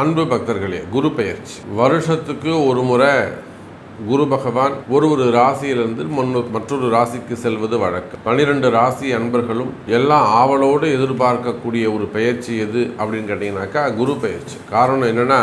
அன்பு பக்தர்களே குரு பெயர்ச்சி. வருஷத்துக்கு ஒரு முறை குரு பகவான் ஒரு ஒரு ராசியிலிருந்து முன்னு மற்றொரு ராசிக்கு செல்வது வழக்கம். பன்னிரெண்டு ராசி அன்பர்களும் எல்லாம் ஆவலோடு எதிர்பார்க்கக்கூடிய ஒரு பெயர்ச்சி எது அப்படின்னு கேட்டிங்கனாக்கா குரு பெயர்ச்சி. காரணம் என்னென்னா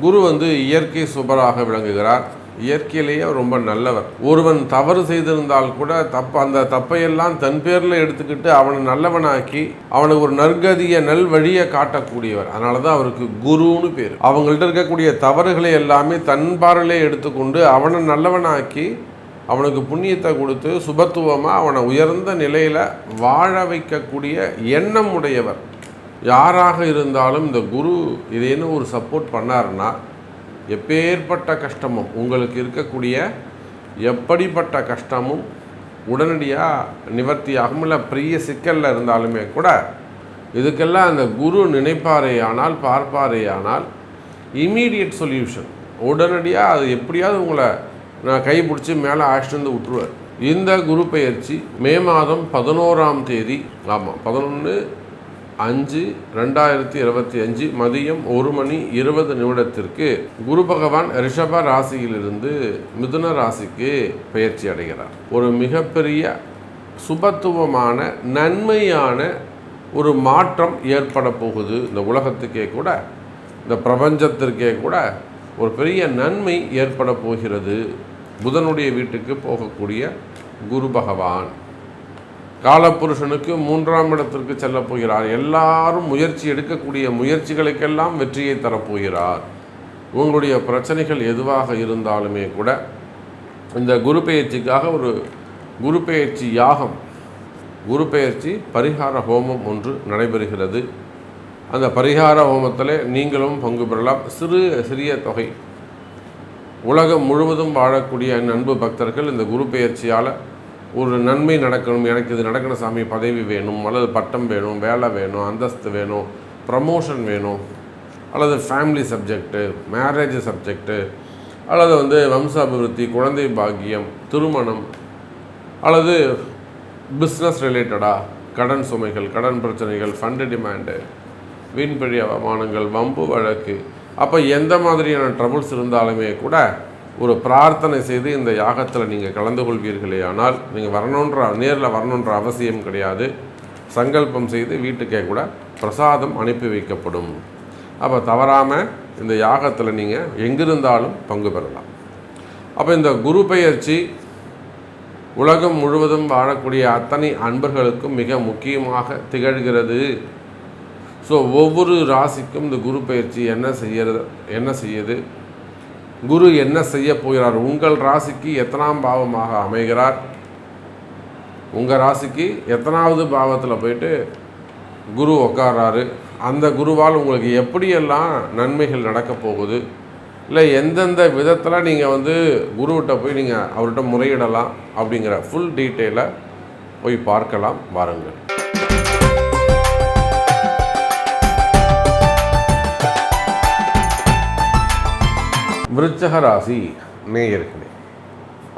குரு வந்து இயற்கை சுபராக விளங்குகிறார். இயற்கையிலேயே ரொம்ப நல்லவர். ஒருவன் தவறு செய்திருந்தால் கூட தப்பு அந்த தப்பையெல்லாம் தன் பேரில் எடுத்துக்கிட்டு அவனை நல்லவனாக்கி அவனுக்கு ஒரு நற்கதியை நல் வழியை காட்டக்கூடியவர். அதனால தான் அவருக்கு குருன்னு பேர். அவங்கள்ட்ட இருக்கக்கூடிய தவறுகளை எல்லாமே தன் எடுத்துக்கொண்டு அவனை நல்லவனாக்கி அவனுக்கு புண்ணியத்தை கொடுத்து சுபத்துவமாக அவனை உயர்ந்த நிலையில் வாழ வைக்கக்கூடிய எண்ணம் உடையவர். யாராக இருந்தாலும் இந்த குரு இதேன்னு ஒரு சப்போர்ட் பண்ணாருன்னா எப்பேற்பட்ட கஷ்டமும் உங்களுக்கு இருக்கக்கூடிய எப்படிப்பட்ட கஷ்டமும் உடனடியாக நிவர்த்தியாகும். இல்லை பெரிய சிக்கலில் இருந்தாலுமே கூட இதுக்கெல்லாம் அந்த குரு நினைப்பாரேயானால் பார்ப்பாரேயானால் இமீடியட் சொல்யூஷன் உடனடியாக அது எப்படியாவது உங்களை நான் கைப்பிடிச்சி மேலே அழைச்சிட்டு வந்து விட்டுருவார். இந்த குரு பயிற்சி மே மாதம் பதினோராம் தேதி ஆமாம் பதினொன்று அஞ்சு ரெண்டாயிரத்தி இருபத்தி அஞ்சு மதியம் ஒரு மணி இருபது நிமிடத்திற்கு குரு பகவான் ரிஷப ராசியிலிருந்து மிதுன ராசிக்கு பெயர்ச்சி அடைகிறார். ஒரு மிகப்பெரிய சுபத்துவமான நன்மையான ஒரு மாற்றம் ஏற்பட போகுது இந்த உலகத்துக்கே கூட. இந்த பிரபஞ்சத்திற்கே கூட ஒரு பெரிய நன்மை ஏற்பட போகிறது. புதனுடைய வீட்டுக்கு போகக்கூடிய குரு பகவான். காலப்புருஷனுக்கு மூன்றாம் இடத்திற்கு செல்ல போகிறார். எல்லாரும் முயற்சி எடுக்கக்கூடிய முயற்சிகளுக்கெல்லாம் வெற்றியை தரப்போகிறார். உங்களுடைய பிரச்சனைகள் எதுவாக இருந்தாலுமே கூட இந்த குரு பெயர்ச்சிக்காக ஒரு குரு பெயர்ச்சி யாகம் குரு பெயர்ச்சி பரிகார ஹோமம் ஒன்று நடைபெறுகிறது. அந்த பரிகார ஹோமத்தில் நீங்களும் பங்கு பெறலாம். சிறு சிறிய தொகை. உலகம் முழுவதும் வாழக்கூடிய நண்பு பக்தர்கள் இந்த குரு பெயர்ச்சியால் ஒரு நன்மை நடக்கணும் எனக்கு இது நடக்கணும் சாமி பதவி வேணும் அல்லது பட்டம் வேணும் வேலை வேணும் அந்தஸ்து வேணும் ப்ரமோஷன் வேணும் அல்லது ஃபேமிலி சப்ஜெக்ட்டு மேரேஜ் சப்ஜெக்ட்டு அல்லது வந்து வம்ச அபிவிருத்தி குழந்தை பாக்கியம் திருமணம் அல்லது பிஸ்னஸ் ரிலேட்டடாக கடன் சுமைகள் கடன் பிரச்சனைகள் ஃபண்டு டிமாண்டு வீண்பழி அவமானங்கள் வம்பு வழக்கு. அப்போ எந்த மாதிரியான ட்ரபுள்ஸ் இருந்தாலுமே கூட ஒரு பிரார்த்தனை செய்து இந்த யாகத்தில் நீங்கள் கலந்து கொள்வீர்களே ஆனால் நீங்கள் வரணுன்ற நேரில் வரணுன்ற அவசியம் கிடையாது. சங்கல்பம் செய்து வீட்டுக்கே கூட பிரசாதம் அனுப்பி வைக்கப்படும். அப்போ தவறாமல் இந்த யாகத்தில் நீங்கள் எங்கிருந்தாலும் பங்கு பெறலாம். அப்போ இந்த குரு பெயர்ச்சி உலகம் முழுவதும் வாழக்கூடிய அத்தனை அன்பர்களுக்கும் மிக முக்கியமாக திகழ்கிறது. ஸோ ஒவ்வொரு ராசிக்கும் இந்த குரு பயிற்சி என்ன செய்யறது என்ன செய்யுது? குரு என்ன செய்ய போகிறார்? உங்கள் ராசிக்கு எத்தனாம் பாவமாக அமைகிறார்? உங்கள் ராசிக்கு எத்தனாவது பாவத்தில் போயிட்டு குரு உக்காராரு. அந்த குருவால் உங்களுக்கு எப்படியெல்லாம் நன்மைகள் நடக்க போகுது? இல்லை எந்தெந்த விதத்தில் நீங்கள் வந்து குருவிட்ட போய் நீங்கள் அவர்கிட்ட முறையிடலாம் அப்படிங்கிற ஃபுல் டீட்டெயிலை போய் பார்க்கலாம் வாருங்கள். விருச்சக ராசி நேயர்களே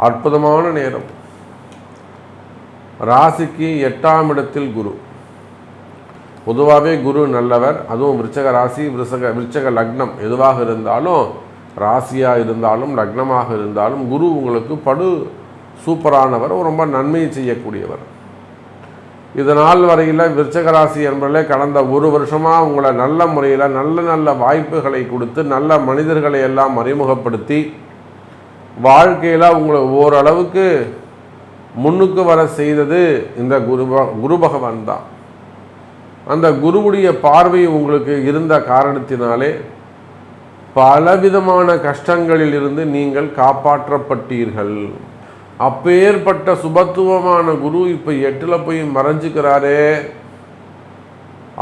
அற்புதமான நேரம். ராசிக்கு எட்டாம் இடத்தில் குரு. பொதுவாகவே குரு நல்லவர் அதுவும் விருச்சக ராசி விருச்சக விருச்சக லக்னம் எதுவாக இருந்தாலும் ராசியாக இருந்தாலும் லக்னமாக இருந்தாலும் குரு உங்களுக்கு படு சூப்பரானவர் ரொம்ப நன்மையை செய்யக்கூடியவர். இதனால் வரையில் விருச்சகராசி என்பதிலே கடந்த ஒரு வருஷமாக உங்களை நல்ல முறையில் நல்ல நல்ல வாய்ப்புகளை கொடுத்து நல்ல மனிதர்களை எல்லாம் அறிமுகப்படுத்தி வாழ்க்கையில் உங்களை ஓரளவுக்கு முன்னுக்கு வர செய்தது இந்த குரு குரு பகவான் தான். அந்த குருவுடைய பார்வை உங்களுக்கு இருந்த காரணத்தினாலே பலவிதமான கஷ்டங்களில் இருந்து நீங்கள் காப்பாற்றப்பட்டீர்கள். அப்பேற்பட்ட சுபத்துவமான குரு இப்போ எட்டில் போய் மறைஞ்சுக்கிறாரே.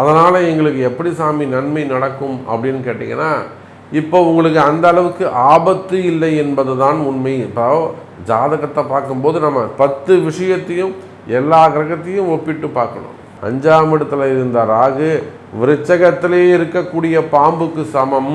அதனால் எங்களுக்கு எப்படி சாமி நன்மை நடக்கும் அப்படின்னு கேட்டிங்கன்னா இப்போ உங்களுக்கு அந்த அளவுக்கு ஆபத்து இல்லை என்பது தான் உண்மை. இப்போ ஜாதகத்தை பார்க்கும்போது நம்ம பத்து விஷயத்தையும் எல்லா கிரகத்தையும் ஒப்பிட்டு பார்க்கணும். அஞ்சாம் இடத்துல இருந்த ராகு விருச்சகத்திலே இருக்கக்கூடிய பாம்புக்கு சமம்.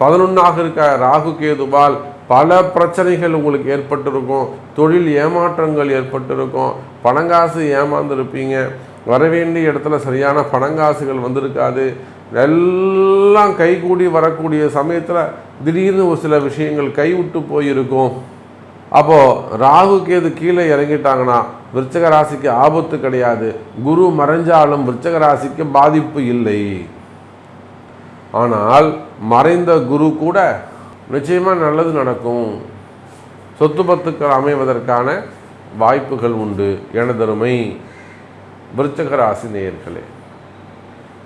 பதினொன்றாக இருக்க ராகு கேதுபால் பல பிரச்சனைகள் உங்களுக்கு ஏற்பட்டிருக்கும். தொழில் ஏமாற்றங்கள் ஏற்பட்டிருக்கும். பணங்காசு ஏமாந்துருப்பீங்க. வர வேண்டிய இடத்துல சரியான பணங்காசுகள் வந்திருக்காது. எல்லாம் கைகூடி வரக்கூடிய சமயத்தில் திடீர்னு ஒரு சில விஷயங்கள் கைவிட்டு போயிருக்கும். அப்போது ராகு கேது கீழே இறங்கிட்டாங்கன்னா விருச்சக ராசிக்கு ஆபத்து கிடையாது. குரு மறைஞ்சாலும் விருச்சக ராசிக்கு பாதிப்பு இல்லை. ஆனால் மறைந்த குரு கூட நிச்சயமாக நல்லது நடக்கும். சொத்து பத்துக்கள் அமைவதற்கான வாய்ப்புகள் உண்டு. எனதருமை விருச்சக ராசி நேயர்களே.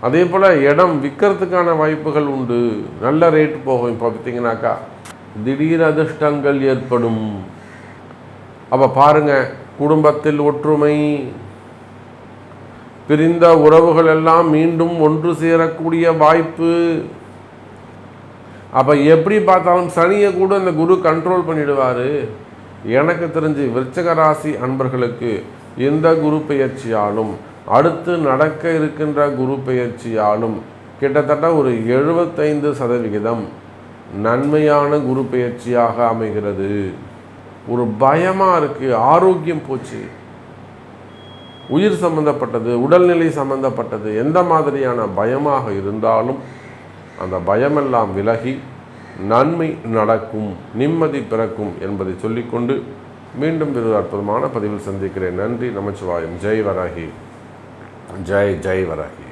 அதே போல் இடம் விற்கிறதுக்கான வாய்ப்புகள் உண்டு. நல்ல ரேட் போகும். இப்போ பார்த்தீங்கன்னாக்கா திடீர் அதிர்ஷ்டங்கள் ஏற்படும். அப்போ பாருங்கள் குடும்பத்தில் ஒற்றுமை பிரிந்த உறவுகள் எல்லாம் மீண்டும் ஒன்று சேரக்கூடிய வாய்ப்பு. அப்போ எப்படி பார்த்தாலும் சனியை கூட இந்த குரு கண்ட்ரோல் பண்ணிடுவார். எனக்கு தெரிஞ்சு விருச்சக ராசி அன்பர்களுக்கு எந்த குரு பெயர்ச்சியாலும் அடுத்து நடக்க இருக்கின்ற குரு பெயர்ச்சியாலும் கிட்டத்தட்ட ஒரு எழுபத்தைந்து சதவிகிதம் நன்மையான குரு பெயர்ச்சியாக அமைகிறது. ஒரு பயமாக இருக்குது ஆரோக்கியம் போச்சு. உயிர் சம்பந்தப்பட்டது உடல்நிலை சம்பந்தப்பட்டது எந்த மாதிரியான பயமாக இருந்தாலும் அந்த பயமெல்லாம் விலகி நன்மை நடக்கும் நிம்மதி பிறக்கும் என்பதை சொல்லிக்கொண்டு மீண்டும் ஒரு அற்புதமான பதிவில் சந்திக்கிறேன். நன்றி நமச்சிவாயம். ஜெய் வராகி. ஜெய் ஜெய் வராகி.